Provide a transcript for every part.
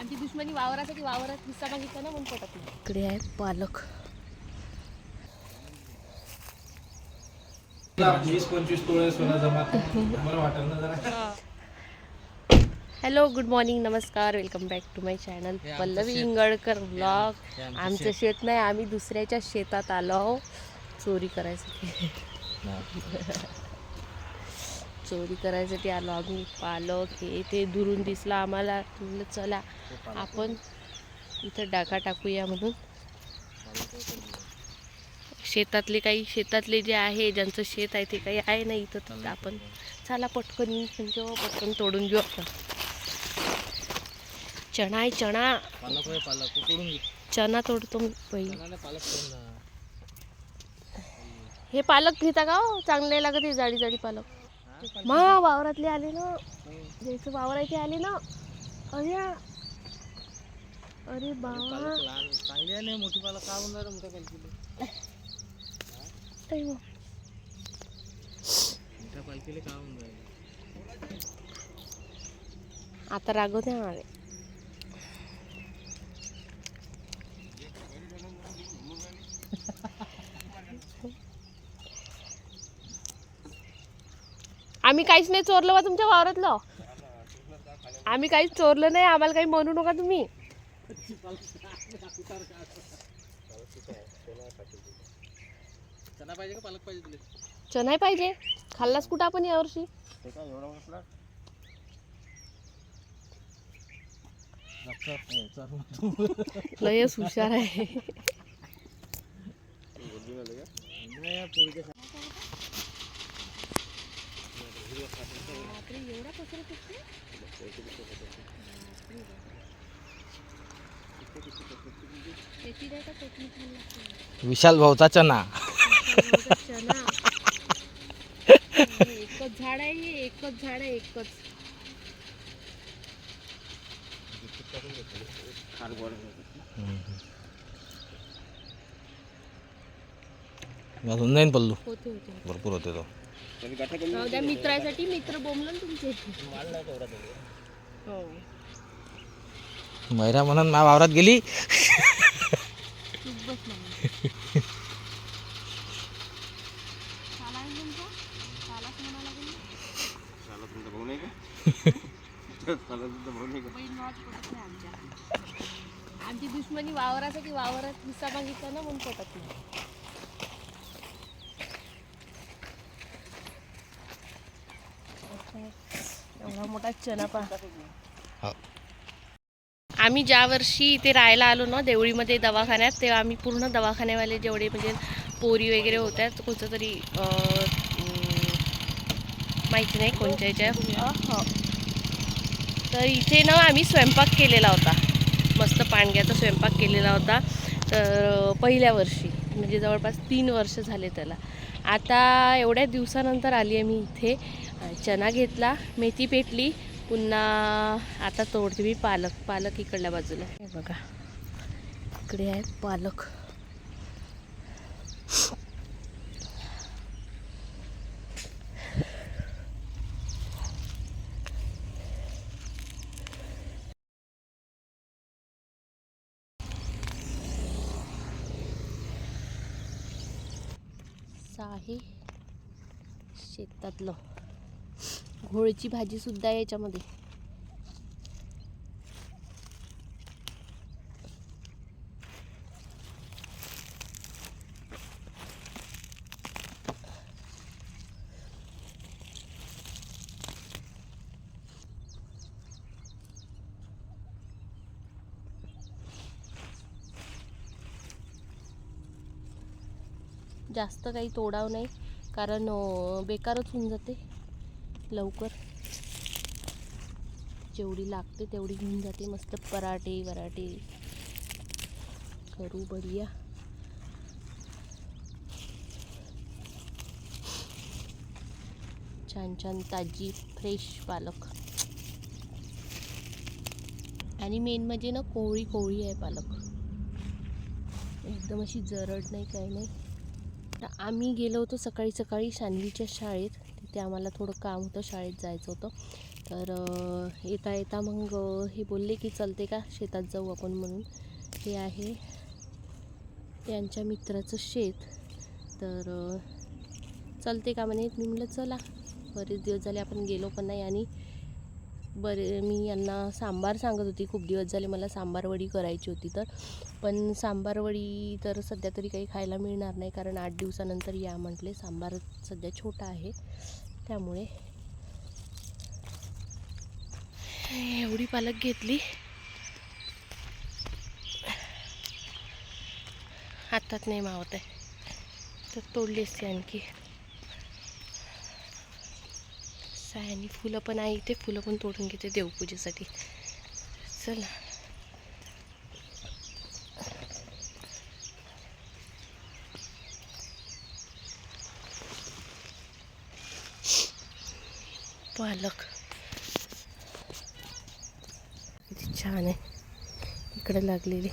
आमची दुश्मनी वावरासाठी वावरात हिस्सा मागितला ना म्हणून पटत नाही. इकडे आहे पालक. वीस पंचवीस तोळे सोनं जमा. मला वाटेल ना जरा? हॅलो गुड मॉर्निंग नमस्कार welcome back to my channel Pallavi Ingalkar blog आमचं शेत. नाही आम्ही दुसऱ्याच्या शेतात आलो आहो. चोरी करायसाठी. चोरी करायसाठी आलो आम्ही. पालक हे ते दुरून दिसलं आम्हाला. म्हणलं चला आपण इथं डाका टाकूया म्हणून. शेतातले काही शेतातले जे आहे ज्यांचं शेत आहे ते काही आहे ना इथं. तर आपण चला पटकन येऊन म्हणजे पटकन तोडून घेऊ आपण. चणा आहे चणा. चणा तोडतो मी पहिले. हे पालक घेता का हो? चांगले नाही लागत हे जाडी जाडी पालक. मा वावरातले आले ना ज्याचं वावर आहे ते आले ना अरे अरे बाबा पालक लहान चांगली आहे ना मोठी पालक का म्हणणार मोठ्या पालखीला ताई मग. मोठ्या पालखीला का म्हणणार आता रागवते मागे आम्ही काहीच नाही चोरलं बा तुमच्या वावरातलं. आम्ही काहीच चोरलं नाही आम्हाला काही म्हणू नका तुम्ही. चणा पाहिजे का पालक पाहिजे तुला? चणाही पाहिजे. खाल्लास कुठं आपण यावर्षी ते काय एवढा कसला लयच हुशार आहे विशाल भाऊचा चना. चना एकच झाड आहे हे एकच झाड आहे एकच घालून जाईन पल्लू भरपूर होते तो. द्या मित्रासाठी मित्र बोंबलं ना तुमचे. हो. मैरा म्हणून माझ्या वावरात गेली. बस तुमचा म्हणा लागेल ना. बैल नावात पटत नाही आमच्या. आमची दुश्मनी वावरासाठी वावरात हिस्सा मागितला ना म्हणून पटत नाही. हो. आम्ही ज्या वर्षी इथे राहायला आलो ना देवळीमध्ये दवाखान्यात तेव्हा आम्ही पूर्ण दवाखान्यावाले जेवढे म्हणजे पोरी वगैरे होत्या कोणतं तरी माहिती नाही कोणत्या याच्या. अह. तर इथे ना आम्ही स्वयंपाक केलेला होता. मस्त पाणग्याचा स्वयंपाक केलेला होता. तर पहिल्या वर्षी म्हणजे जवळपास तीन वर्ष झाले त्याला. आता एवढ्या दिवसानंतर आली आहे मी इथे. चना घेतला मेथी पेटली पुन्हा आता तोडते मी पालक पालक इकडल्या बाजूला. हे बघा इकडे आहे पालक आहे शेतातलं घोळची भाजी सुद्धा आहे याच्यामध्ये. जास्त काही तोडाव नाही. कारण बेकारच होऊन जाते. लवकर. जेवढी लागते तेवढी घेऊन जाते. मस्त पराठे वराठे. करू बढिया. छान छान ताजी फ्रेश पालक. आणि मेन म्हणजे ना कोवळी कोवळी आहे पालक. एकदम अशी जरड नाही काही नाही. तर आम्ही गेलो होतो सकाळी सकाळी शानवीच्या शाळेत. तिथे आम्हाला थोडं काम होतं शाळेत जायचं होतं. तर येता येता मग हे बोलले की चलते का शेतात जाऊ आपण म्हणून. हे आहे यांच्या मित्राचं शेत. तर चलते का म्हणे? मी म्हटलं चला. बरेच दिवस झाले आपण गेलो पण नाही आणि बरे मी यांना सांबार सांगत होती. खूप दिवस झाले मला सांबार वडी करायची होती तर. पण सांबार वडी तर सध्या तरी काही खायला मिळणार नाही कारण आठ दिवसानंतर या म्हटले. सांबार सध्या छोटा आहे. त्यामुळे एवढी पालक घेतली. हातात नाही मावत आहे. तर तोडली असते आणखी. सायानी फुलं पण आहे इथे. फुलं पण तोडून घेते देवपूजेसाठी. चला. पालक. किती छान आहे. इकडे लागलेली.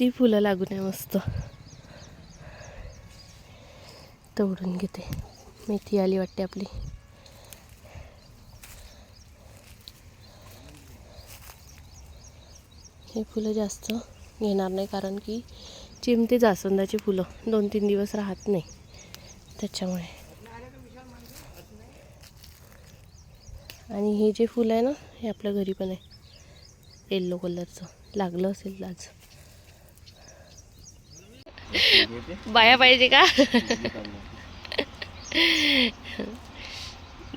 किती फुलं लागून आहे मस्त. तोडून घेते. मेथी आली वाटते आपली. हे फुलं जास्त घेणार नाही कारण की चिमते जास्वंदाची फुलं. दोन तीन दिवस राहत नाही. त्याच्यामुळे. आणि हे जे फुलं आहे ना हे आपल्या घरी पण आहे. येल्लो कलरचं लागलं असेल आज. बाया पाहिजे का?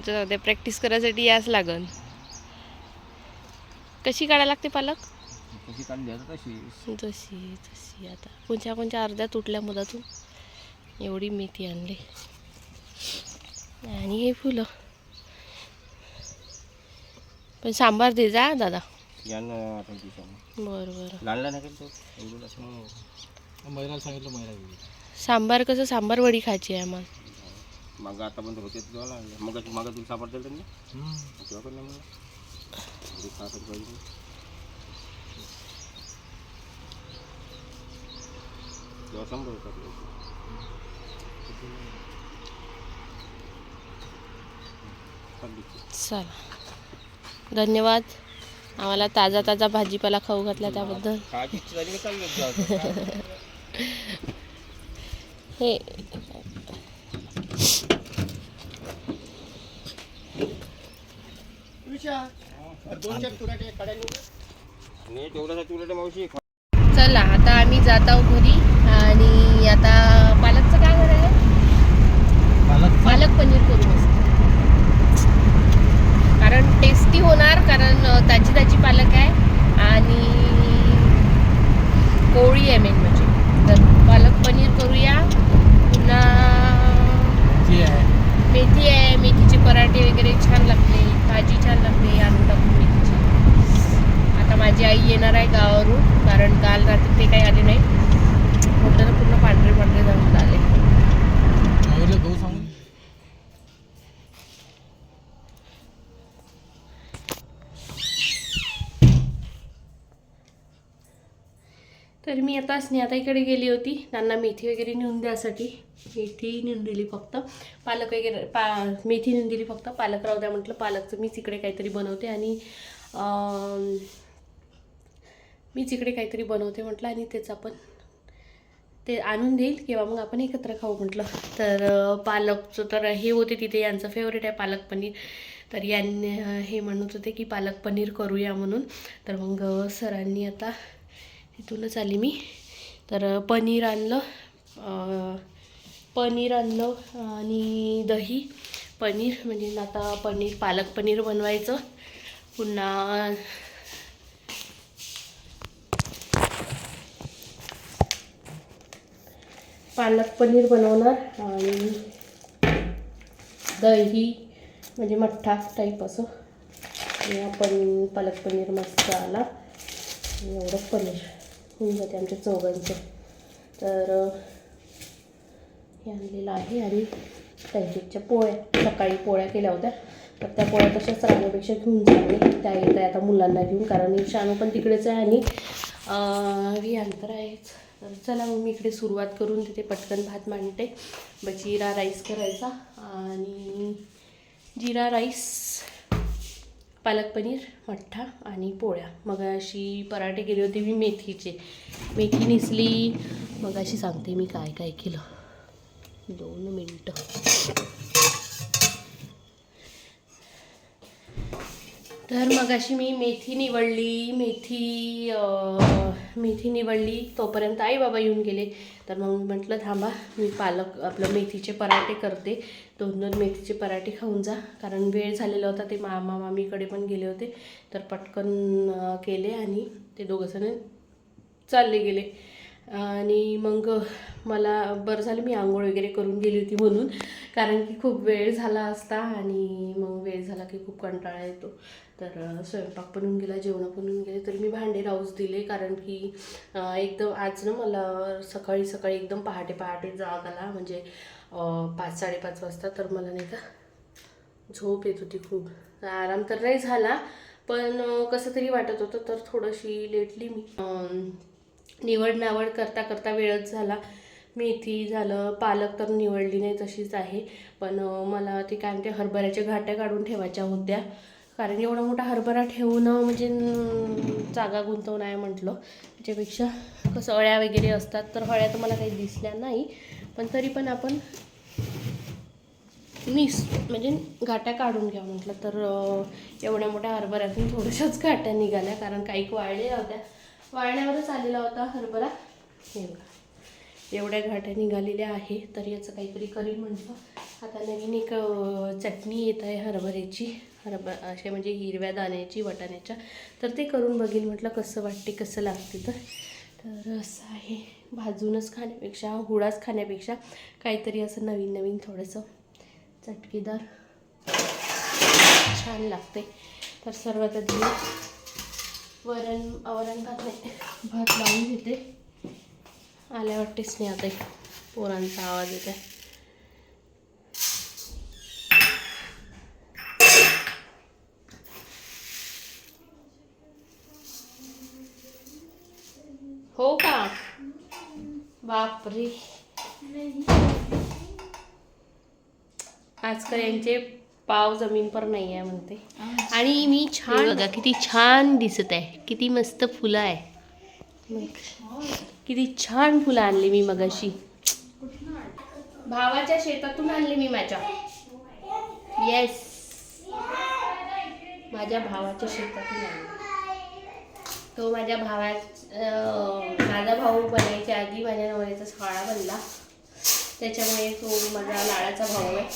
जाऊ दे प्रॅक्टिस करायसाठी याच लागन. कशी काढायला लागते पालक? कशी काढली आता तशी? जशी तशी आता. कोणत्या कोणत्या अर्ध्या तुटल्या मधातून एवढी मेथी आणली. आणि हे फुलं. पण सांबार दे जा दादा. बरं बरं. मग सांगितलं सांबार कसं सांबार वडी खायची आहे आम्हाला मग आता पण होते तेव्हा लागले. मग मग तुला सापडतं त्यांनी तेव्हा पण नाही मला घरी खात होतो पाहिजे तेव्हा शंभर होतं आपलं चालली. चला. धन्यवाद. आम्हाला ताजा ताजा भाजीपाला खाऊ घातला त्याबद्दल. खायची इच्छा झाली का चालली जाऊ हे. चला आता आम्ही जात आहोत घरी. आणि आता पालकचं काय करायला पालक पालक पनीर करू मस्त कारण टेस्टी होणार कारण अ, ताजी ताजी पालक आहे आणि कोळी आहे मेन म्हणजे तर पालक पनीर करूया पुन्हा जी आहे मेथी आहे मेथीचे पराठे वगैरे छान लागते भाजी छान लागते आणून टाकून मेथीची आता माझी आई येणार आहे गावावरून कारण काल रात्री ते काही आले नाही म्हटलं तर पूर्ण पांढरे पांढरे जाऊन आले मयूरला गहू सांगून तर आता स्नेहाताईकडे गेली होती. त्यांना मेथी वगैरे नेऊन द्यासाठी. मेथी नेऊन दिली फक्त. पालक वगैरे पा मेथी नेऊन दिली फक्त. पालक राहू द्या म्हटलं. पालकचं मीच इकडे काहीतरी बनवते आणि मीच इकडे काहीतरी बनवते म्हटलं आणि तेच आपण ते आणून देईल किंवा मग आपण एकत्र खाऊ म्हटलं. तर पालकचं तर हे होते तिथे. यांचं फेवरेट आहे पालक पनीर. तर यांनी हे म्हणत होते की पालक पनीर करूया म्हणून. तर मग सरांनी आता इथूनच आली मी. तर पनीर आणलं पनीर आणलं आणि दही पनीर. म्हणजे आता पनीर पालक पनीर बनवायचं. पुन्हा पालक पनीर बनवणार आणि दही म्हणजे मठ्ठा टाईप असं. आणि आपण पण पालक पनीर मस्त आला. एवढं पनीर. होऊन जाते आमच्या चौघांचं. तर हे आणलेलं आहे आणि त्यांच्या पोळ्या सकाळी पोळ्या केल्या होत्या. तर त्या पोळ्या तशाच राहण्यापेक्षा घेऊन जावे त्या येत आहे आता मुलांना घेऊन कारण शानू पण तिकडेच आहे आणि अं, तर आहेच. तर चला मग मी इकडे सुरुवात करून तिथे पटकन भात मांडते. ब जिरा राईस करायचा आणि जिरा राईस पालक पनीर मठ्ठा आणि पोळ्या. मग अशी पराठे केले होते मी मेथीचे. मेथी निसली. मग अशी सांगते मी काय काय केलं. दोन मिनटं. तर मग अशी मी मेथी निवडली मेथी मेथी निवडली तोपर्यंत आई बाबा येऊन गेले. तर मग मी म्हटलं थांबा मी पालक आपलं मेथीचे पराठे करते. दोन दोन मेथीचे पराठे खाऊन जा. कारण वेळ झालेला होता ते मामा मामीकडे पण गेले होते. तर पटकन केले आणि ते दोघंजण चालले गेले. आणि मग मला बरं झालं मी आंघोळ वगैरे करून गेली होती म्हणून. कारण की खूप वेळ झाला असता आणि मग वेळ झाला की खूप कंटाळा येतो. तर स्वयंपाक पण होऊन गेला जेवण पण होऊन गेले. तरी मी भांडे राहूच दिले कारण की एकदम आज ना मला सकाळी सकाळी एकदम पहाटे पहाटे जाग आला. म्हणजे पाच साडेपाच वाजता. तर मला नाही का झोप येत होती खूप. आराम तर नाही झाला पण कसं तरी वाटत होतं. तर थोडीशी लेटली मी निवड नावड करता करता वेळच झाला. मेथी झालं पालक तर निवडली नाही तशीच आहे. पण मला ते काय म्हणते हरभऱ्याच्या घाट्या काढून ठेवायच्या होत्या. कारण एवढा मोठा हरभरा ठेवणं म्हणजे जागा गुंतवणं आहे म्हटलं. त्याच्यापेक्षा कसं अळ्या वगैरे असतात तर अळ्या तर मला काही दिसल्या नाही. पण तरी पण आपण मिस म्हणजे घाट्या काढून घ्या म्हटलं. तर एवढ्या मोठ्या हरभऱ्यातून थोड्याशाच घाट्या निघाल्या. कारण काही वाळल्या होत्या. वाळण्यावरच आलेला होता हरभरा. हो हे बघा एवढ्या घाट्या निघालेल्या आहे तर याचं काहीतरी करीन म्हटलं आता नवीन एक चटणी येत आहे हरभऱ्याची हरभ अशा म्हणजे हिरव्या दाण्याची वटाण्याच्या. तर ते करून बघेल म्हटलं कसं वाटते कसं लागते तर. तर असं आहे. भाजूनच खाण्यापेक्षा हुळाच खाण्यापेक्षा काहीतरी असं नवीन नवीन थोडंसं चटकेदार छान लागते. तर सर्वात आधी वरण वरण भात नाही. भात लावून घेते. आल्या वाटतेच नाही आता पोरांचा आवाज येत हो का? बापरे. आजकाल यांचे पाव जमीन पर नाही आहे म्हणते आणि मी छान बघा किती छान दिसत आहे. किती मस्त फुलं आहे. किती छान फुलं आणली मी मगाशी. भावाच्या शेतातून आणली मी माझ्या. येस माझ्या भावाच्या शेतातून आणली. तो माझ्या भावा माझा भाऊ बनायच्या आधी माझ्या नवऱ्याचा शाळा बनला. त्याच्यामुळे तो माझा लाडाचा भाऊ आहे.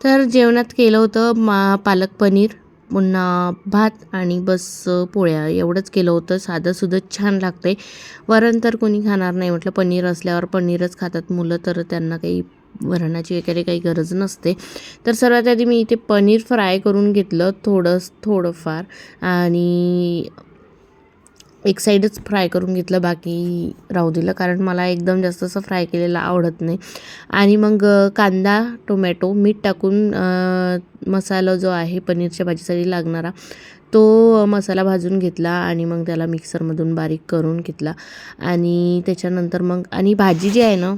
तर जेवणात केलं होतं मा पालक पनीर पुन्हा भात आणि बस पोळ्या. एवढंच केलं होतं. साधंसुधं छान लागतंय. वरण तर कोणी खाणार नाही. म्हटलं पनीर असल्यावर पनीरच खातात मुलं तर त्यांना काही वरणाची वगैरे काही गरज नसते. तर सर्वात आधी मी इथे पनीर फ्राय करून घेतलं थोडं थोडंफार. आणि एक साईडच फ्राय करून घेतलं बाकी राहू दिलं. कारण मला एकदम जास्त असं फ्राय केलेलं आवडत नाही. आणि मग कांदा टोमॅटो मीठ टाकून मसाला जो आहे पनीरच्या भाजीसाठी लागणारा तो मसाला भाजून घेतला आणि मग त्याला मिक्सरमधून बारीक करून घेतला. आणि त्याच्यानंतर मग आणि भाजी जी आहे ना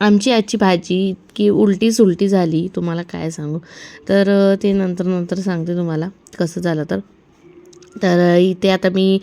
आमची आजची भाजी इतकी उलटी सुलटी झाली. तुम्हाला काय सांगू? तर ते नंतर नंतर सांगते तुम्हाला कसं झालं तर. तर इथे आता मी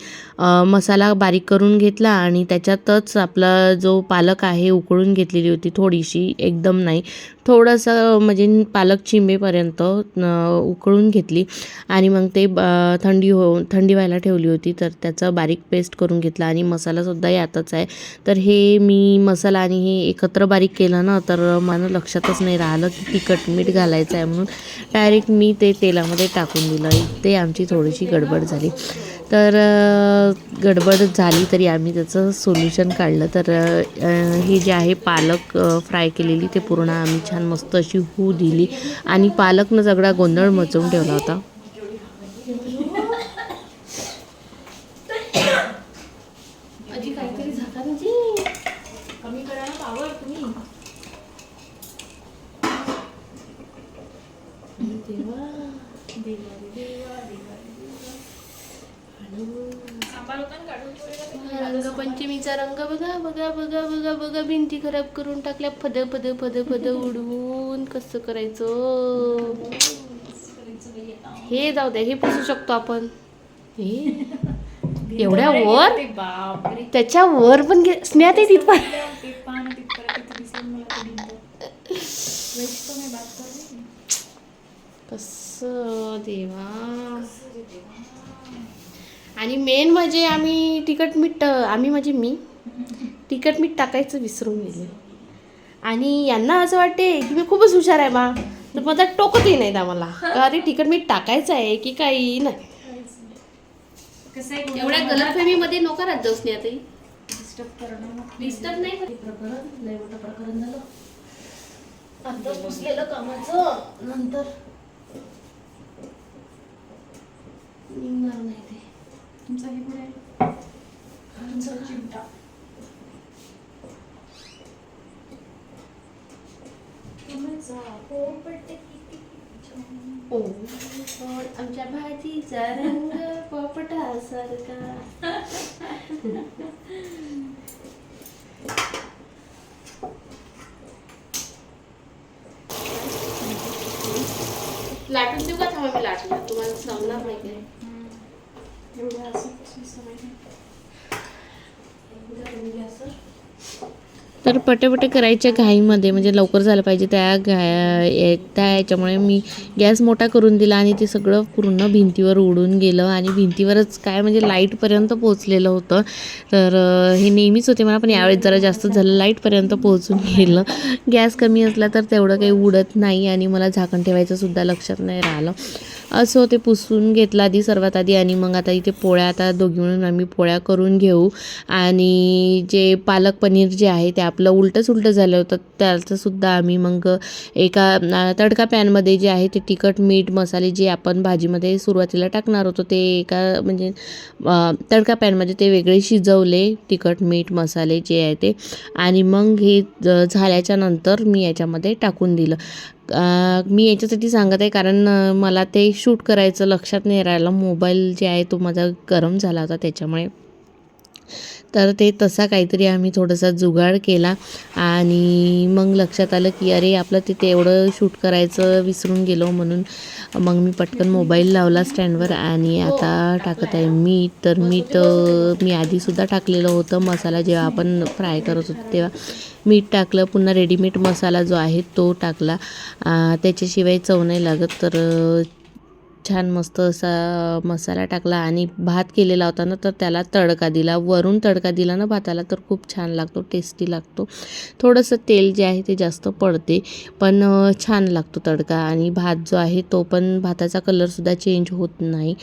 मसाला बारीक करून घेतला आणि त्याच्यातच आपला जो पालक आहे उकळून घेतलेली होती थोडीशी एकदम नाही. थोडंसं म्हणजे पालक चिंबेपर्यंत उकळून घेतली आणि मग ते ब- थंडी हो थंडी व्हायला ठेवली होती तर त्याचं बारीक पेस्ट करून घेतला आणि मसालासुद्धा यातच आहे. तर हे मी मसाला आणि हे एकत्र बारीक केलं ना तर मला लक्षातच नाही राहिलं की तिखट मीठ घालायचं आहे म्हणून. डायरेक्ट मी ते तेलामध्ये टाकून दिलं. ते आमची थोडीशी गडबड झाली. तर गडबड झाली तरी आम्ही त्याचं सोल्युशन काढलं. तर हे जे आहे पालक फ्राय केलेली ते पूर्ण आम्ही छान मस्त अशी होऊ दिली. आणि पालकनं सगळा गोंधळ मचवून ठेवला होता. देवा देवा. रंगपंचमीचा रंग बघा बघा बघा बघा बघा भिंती खराब करून टाकल्या. फद फद फद फद उडवून कसं करायचं? हे जाऊ द्या हे पुसू शकतो आपण. हे? एवढ्या वर? त्याच्या वर पण घे स्नेहात आहे तिथपर्यंत कसं देवा. आणि मेन म्हणजे आम्ही तिखट मीठ आम्ही म्हणजे मी तिखट मीठ टाकायचं विसरून गेले. आणि यांना असं वाटते की मी खूपच हुशार आहे बा. तर मग टोकतही नाहीत आम्हाला. अरे तिखट मीठ टाकायचं आहे की काही नाही. एवढ्या गलतफेमीमध्ये नको राहत जाऊस नाही आता डिस्टर्ब नाही कधी प्रकरण लय मोठं प्रकरण झालं. आता पुसलेलं कामाचं नंतर. निघणार नाही ते. ओ पण आमच्या भाजीचा रंग पोपटासारखा लाटून देऊ का थांबा मी लाटला तुम्हाला समजणार नाही तर पटेपटे करायच्या घाईमध्ये म्हणजे लवकर झालं पाहिजे त्या घा त्या याच्यामुळे मी गॅस मोठा करून दिला आणि ते सगळं पूर्ण भिंतीवर उडून गेलं आणि भिंतीवरच काय म्हणजे लाईटपर्यंत पोहोचलेलं होतं. तर हे नेहमीच होते मला पण यावेळेस जरा जास्त झालं लाईटपर्यंत पोहोचून गेलं. गॅस कमी असला तर तेवढं काही उडत नाही आणि मला झाकण ठेवायचं सुद्धा लक्षात नाही राहिलं. असं ते पुसून घेतलं आधी सर्वात आधी. आणि मग आता इथे पोळ्या आता दोघी म्हणून आम्ही पोळ्या करून घेऊ. आणि जे पालक पनीर जे आहे ते आपलं उलटंच उलटं झालं होतं. त्याचंसुद्धा आम्ही मग एका तडका पॅनमध्ये जे आहे ते तिखट मीठ मसाले जे आपण भाजीमध्ये सुरुवातीला टाकणार होतो ते एका म्हणजे तडका पॅनमध्ये ते वेगळे शिजवले. तिखट मीठ मसाले जे आहे ते. आणि मग हे झाल्याच्यानंतर मी याच्यामध्ये टाकून दिलं. मी याच्यासाठी सांगत आहे कारण मला ते शूट करायचं लक्षात नाही राहिलं. मोबाईल जे आहे तो माझा गरम झाला होता त्याच्यामुळे. तर ते तसा काहीतरी आम्ही थोडासा जुगाड केला आणि मग लक्षात आलं की अरे आपलं तिथे एवढं शूट करायचं विसरून गेलो म्हणून मग मी पटकन मोबाईल लावला स्टँडवर आणि आता टाकत आहे मीठ. तर मीठ मी आधीसुद्धा टाकलेलं होतं मसाला जेव्हा आपण फ्राय करत होतो तेव्हा. मीठ टाकलं पुन्हा रेडीमेड मसाला जो आहे तो टाकला. त्याच्याशिवाय चव नाही लागत. तर छान मस्त असा मसाला टाकला आणि भात केलेला होता ना तर त्याला तडका दिला. वरून तडका दिला ना भाताला तर खूप छान लागतो टेस्टी लागतो. थोडंसं तेल जे आहे ते जास्त पडते पण छान लागतो तडका. आणि भात जो आहे तो पण भाताचा कलरसुद्धा चेंज होत नाही.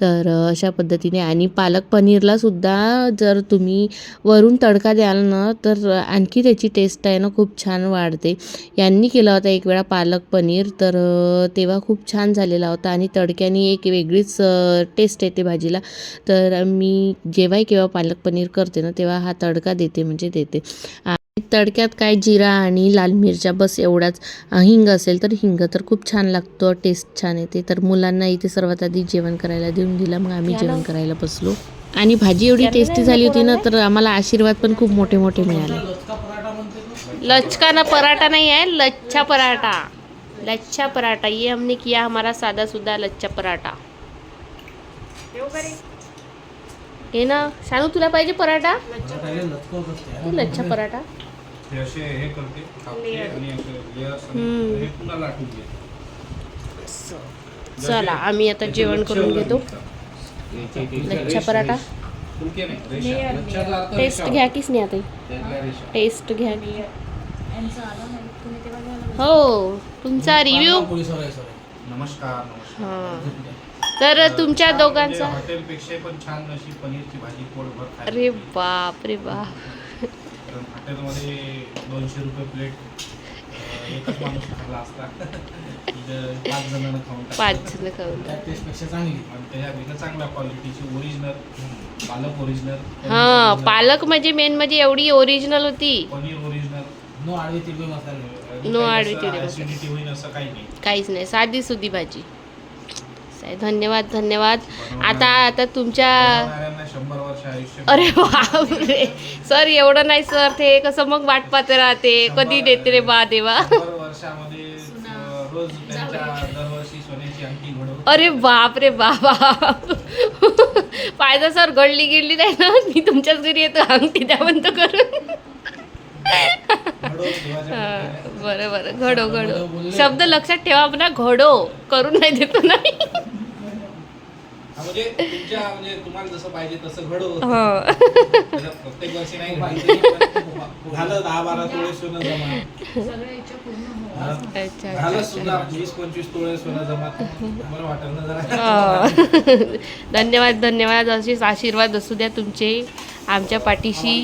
तर अशा पद्धतीने आणि पालक पनीरला सुद्धा जर तुम्ही वरून तडका द्याल ना तर आणखी त्याची टेस्ट आहे ना खूप छान वाढते. यांनी केला होता एक वेळा पालक पनीर तर तेव्हा खूप छान झालेला होता आणि तड तडक्याने एक वेगळीच टेस्ट येते भाजीला. तर मी जेव्हाही केव्हा पालक पनीर करते ना तेव्हा हा तडका देते म्हणजे देते. आणि तडक्यात काय जिरा आणि लाल मिरच्या बस एवढाच. हिंग असेल तर हिंग तर खूप छान लागतो टेस्ट छान येते. तर मुलांना इथे सर्वात आधी जेवण करायला देऊन दिलं मग आम्ही जेवण करायला बसलो. आणि भाजी एवढी टेस्टी झाली होती ना तर आम्हाला आशीर्वाद पण खूप मोठे मोठे मिळाले. लचका ना पराठा नहीं है लच्छा पराठा. लच्छा पराठा ये हमने किया हमारा सादा सुदा लच्छा पराठा। हे ना शानू तुला पाहिजे पराठा? तू लच्छा पराठा? हे हे. हे चला आम्ही आता जेवण करून घेतो. लच्छा पराठा? टेस्ट. घ्या कीच नाही आता. टेस्ट घ्या. हो तुमचा रिव्ह्यू नमस्कार नमस्कार. तर तुमच्या म्हणजे दोघांचा हॉटेलपेक्षा पण छान अशी पनीरची भाजी पोटभर खायला अरे. बाप रे बाप. हॉटेलमध्ये दोनशे रुपये प्लेट एकच माणूस खाल्ला असता. इथं पाच जणांना खाऊन टाकलं. पाच जण खाऊन टेस्टपेक्षा चांगली. आणि त्याच्यापेक्षा चांगल्या क्वालिटीची ओरिजिनल पालक ओरिजिनल हा पालक म्हणजे मेन म्हणजे एवढी ओरिजिनल होती. पनीर ओरिजिनल नो आडवी तिरवी मसाले. No आडवी तिरवी मसाले. ऍसिडिटी होईल असं काही नाही. काहीच नाही. साधी सुधी भाजी. साई, धन्यवाद धन्यवाद. आता आता तुमच्या बनवणाऱ्यांना शंभर वर्ष आयुष्य अरे बापरे. सर एवढं नाही सर. ते कसं मग वाट पाहत राहते कधी देते रे बा देवा. शंभर वर्षामध्ये अं, रोज त्यांच्या दरवर्षी सोन्याची अंगठी घडवून अरे बाप रे बाबा. फायदा सर घडली गिडली नाही ना? मी तुमच्याच घरी येतो अंगठी द्या म्हणतो करून घडवून ठेवायच्या हा, ठिकाणी. बरं बरं घडो घडो. शब्द लक्षात ठेवा म्हणा घडो. करून नाही देतो नाही. हा, म्हणजे तुमच्या म्हणजे तुम्हाला जसं पाहिजे तसं घडव हो. त्याच्यात प्रत्येक वर्षी नाही घडायचं. झालं. दहा बारा तोळे सोनं जमा. हा. अच्छा झालं अच्छा. सुद्धा वीस पंचवीस तोळे सोनं जमा. मला वाटेल ना जरा? हो. धन्यवाद धन्यवाद. असेच आशीर्वाद असू द्या तुमचे आमच्या पाठीशी.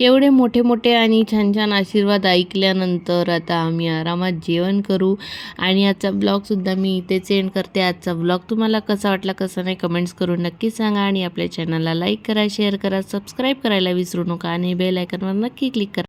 एवढे मोठे मोठे आणि छान छान आशीर्वाद ऐकल्यानंतर आता आम्ही आरामात जेवण करू. आणि आजचा ब्लॉगसुद्धा मी इथेच एंड करते. आजचा ब्लॉग तुम्हाला कसा वाटला कसा नाही कमेंट्स करून नक्की सांगा. आणि आपल्या चॅनलला लाईक करा शेअर करा सबस्क्राईब करायला विसरू नका. आणि बेल आयकनवर नक्की क्लिक करा.